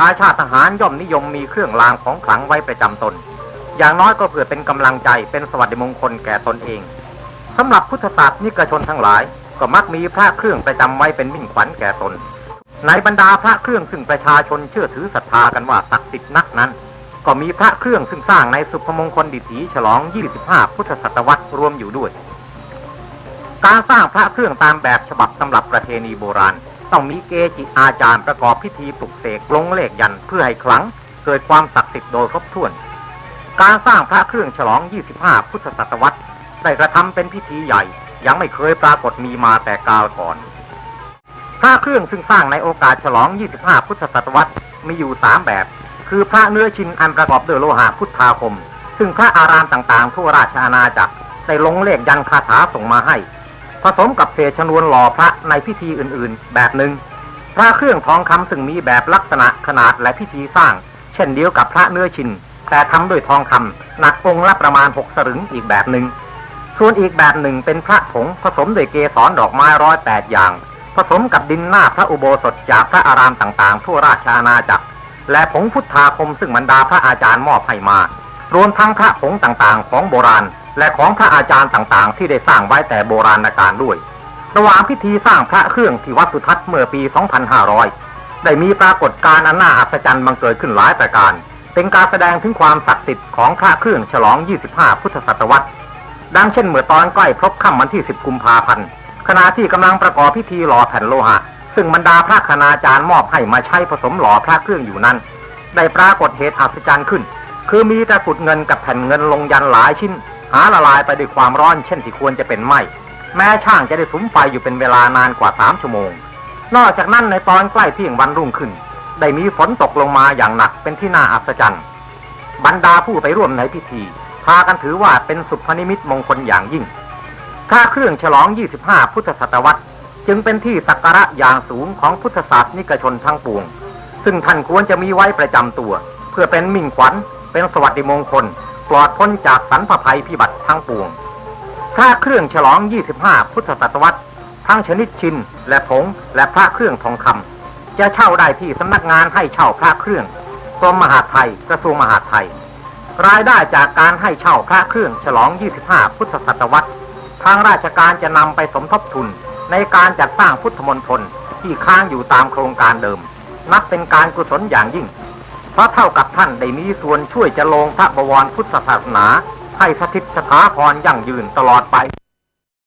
ชายชาติทหารย่อมนิยมมีเครื่องรางของขลังไว้ประจำตน อย่างน้อยก็เพื่อเป็นกำลังใจเป็นสวัสดิมงคลแก่ตนเองสำหรับพุทธศาสนิกชนทั้งหลาย ก็มักมีพระเครื่องประจำไว้เป็นมิ่งขวัญแก่ตน ในบรรดาพระเครื่องซึ่งประชาชนเชื่อถือศรัทธากันว่าศักดิ์สิทธิ์นักนั้น ก็มีพระเครื่องซึ่งสร้างในสุพมงคลดิถีฉลอง 25 พุทธศตวรรษรวมอยู่ด้วย การสร้างพระเครื่องตามแบบฉบับสำหรับประเพณีโบราณ ต้องมีเกจิอาจารย์ประกอบพิธีปลุกเสกลงเลขยันเพื่อให้ขลังเกิดความศักดิ์สิทธิ์โดยครบถ้วน การสร้างพระเครื่องฉลอง 25 พุทธศตวรรษได้กระทำเป็นพิธีใหญ่ ยังไม่เคยปรากฏมีมาแต่กาลก่อน พระเครื่องซึ่งสร้างในโอกาสฉลอง 25 พุทธศตวรรษมีอยู่ 3 แบบ คือพระเนื้อชินอันประกอบด้วยโลหะพุทธาคม ซึ่งพระอารามต่างๆ ทั่วราชอาณาจักรได้ลงเลขยันคาถาส่งมาให้ ผสมกับเศษชนวนหล่อพระในพิธีอื่นๆ แบบหนึ่งพระเครื่องทองคำซึ่งมีแบบลักษณะขนาดและพิธีสร้าง เช่นเดียวกับพระเนื้อชิน แต่ทำด้วยทองคำหนักองค์ละประมาณ6สลึงอีกแบบหนึ่งส่วนอีกแบบหนึ่งเป็นพระผงผสมด้วยเกสรดอกไม้ร้อยแปดอย่าง ผสมกับดินหน้าพระอุโบสถจากพระอารามต่างๆ ทั่วราชอาณาจักร และผงพุทธาคมซึ่งบรรดาพระอาจารย์มอบให้มา รวมทั้งพระผงต่างๆ ของโบราณ และของพระอาจารย์ต่างๆ ที่ได้สร้างไว้แต่โบราณกาลด้วย ระหว่างพิธีสร้างพระเครื่องที่วัดสุทัศน์เมื่อปี 2500 ได้มีปรากฏการณ์อันน่าอัศจรรย์บังเกิดขึ้นหลายประการ เป็นการแสดงถึงความศักดิ์สิทธิ์ของพระเครื่องฉลอง 25 พุทธศตวรรษ ดังเช่นเมื่อตอนใกล้ครบค่ำวันที่ 10 กุมภาพันธ์ขณะที่กำลังประกอบพิธีหล่อแผ่นโลหะ ซึ่งบรรดาพระคณาจารย์มอบให้มาใช้ผสมหล่อพระเครื่องอยู่นั้น ได้ปรากฏเหตุอัศจรรย์ขึ้น คือมีตะกุดเงินกับแผ่นเงินลงยันหลายชิ้น หาละลายไปด้วยความร้อนเช่นที่ควรจะเป็นไหมแม้ช่างจะได้สุมไฟอยู่เป็นเวลานานกว่าสามชั่วโมง นอกจากนั้นในตอนใกล้เที่ยงวันรุ่งขึ้น ได้มีฝนตกลงมาอย่างหนักเป็นที่น่าอัศจรรย์บรรดาผู้ไปร่วมในพิธีพากันถือว่าเป็นสุพนิมิตมงคลอย่างยิ่งพระเครื่องฉลอง 25 พุทธศตวรรษ จึงเป็นที่สักการะอย่างสูงของพุทธศาสนิกชนทั้งปวง ซึ่งท่านควรจะมีไว้ประจำตัว เพื่อเป็นมิ่งขวัญเป็นสวัสดิมงคล ปลอดพ้นจากสันพภัยพิบัติทั้งปวง พระเครื่องฉลอง 25 พุทธศตวรรษ ทั้งชนิดชินและผงและพระเครื่องทองคำจะเช่าได้ที่สำนักงานให้เช่าพระเครื่องกรมมหาไทยกระทรวงมหาดไทย รายได้จากการให้เช่าพระเครื่องฉลอง 25 พุทธศตวรรษ ทางราชการจะนำไปสมทบทุนในการจัดสร้างพุทธมณฑลที่ค้างอยู่ตามโครงการเดิม นับเป็นการกุศลอย่างยิ่ง ราะเท่ากับท่านได้มีส่วนช่วยจะลงพระบวรพุทธศาสนา ให้สถิตสถาพรยั่งยืนตลอดไป